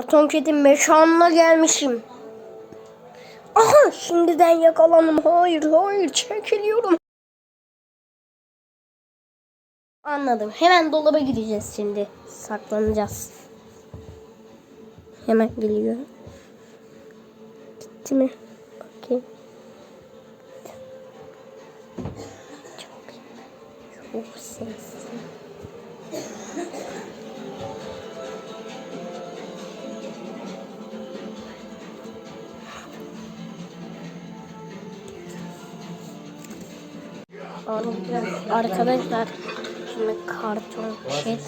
Karton kedi mekanına gelmişim. Aha şimdiden yakalandım. Hayır hayır çekiliyorum. Anladım. Hemen dolaba gireceğiz şimdi. Saklanacağız. Hemen geliyor. Gitti mi? Bakayım. Çok, çok sessiz. Arkadaşlar şimdi karton şet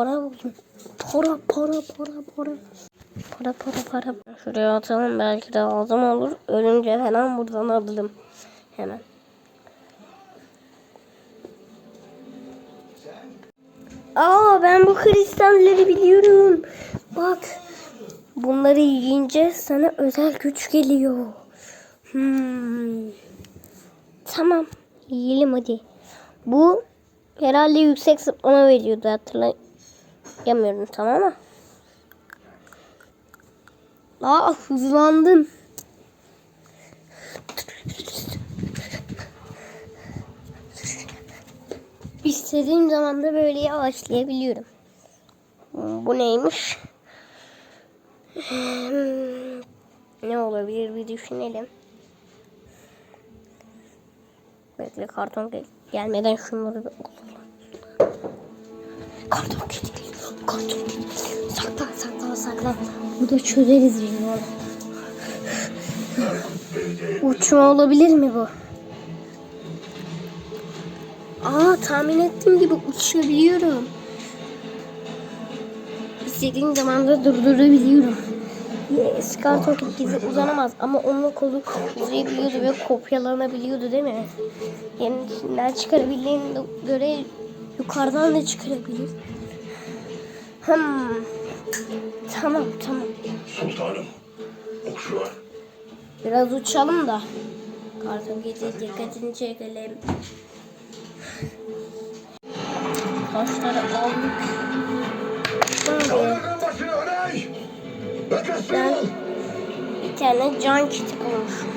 para. Para para para para. Para para para. Şuraya atalım belki de lazım olur. Ölünce falan buradan alırım. Hemen. Aa ben bu kristalleri biliyorum. Bak. Bunları yiyince sana özel güç geliyor. Hmm. Tamam. Yiyelim hadi. Bu herhalde yüksek zıplama veriyordu hatırlayamıyorum tamam ama. Aa hızlandım. İstediğim zaman da böyle yavaşlayabiliyorum. Bu neymiş? Hmm, Ne olabilir bir düşünelim. Bekle karton gel gelmeden şunları bir Karton kedi. Karton kedi. Saklan saklan saklan. Burada çözeriz biz onu. Uçma olabilir mi bu? Aa tahmin ettiğim gibi uçabiliyorum. İstediğim zaman da durdurabiliyorum. Yes, karton gizli uzanamaz ama onun kolu uzayabiliyordu ve kopyalanabiliyordu değil mi? Yani içinden çıkarabildiğine göre yukarıdan da çıkarabilir. Hmm. Tamam tamam. Sultanım, uçuyor. Biraz uçalım da. Karton gece dikkatini çekelim. Taşları aldık. Öney! ben bir tane can kiti bulmuşum.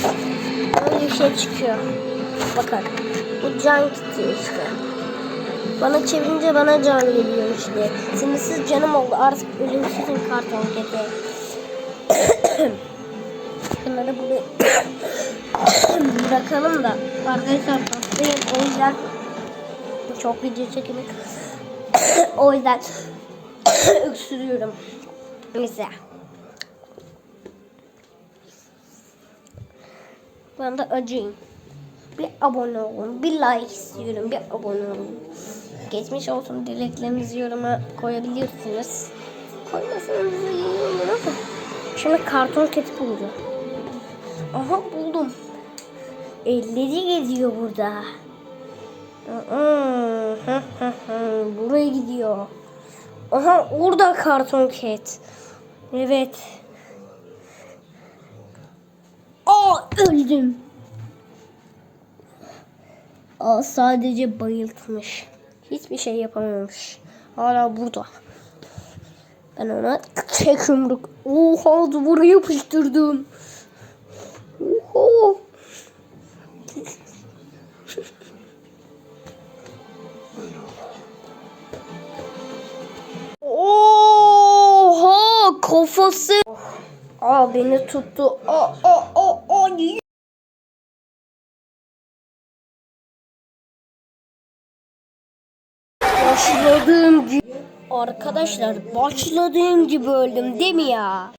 Şimdi böyle bir şey çıkıyor. Bakın. Bu can kiti işte. Bana çevirince bana can geliyor işte. Sınırsız canım oldu. Artık ölümsüzüm karton kedi. Bunları buraya bırakalım da. Arkadaşlar hastayım. O yüzden çok video çekimi. o yüzden öksürüyorum. Neyse. Ben de acıyım. Bir abone olun. Bir like istiyorum. Bir abone olun. Geçmiş olsun dileklerinizi yoruma koyabilirsiniz. Koymasanız iyi olur. Şimdi karton keti bulacağım. Aha buldum. Elleri geziyor burada. Buraya gidiyor. Aha orada karton ket. Evet. Aa öldüm. Aa sadece bayıltmış. Hiçbir şey yapamamış. Hala burada. Ben ona tek yumruk. Oha duvara yapıştırdım. Kafası. Aa beni tuttu. Aa aa aa aa. Başladığım gibi. Arkadaşlar başladığım gibi öldüm değil mi ya?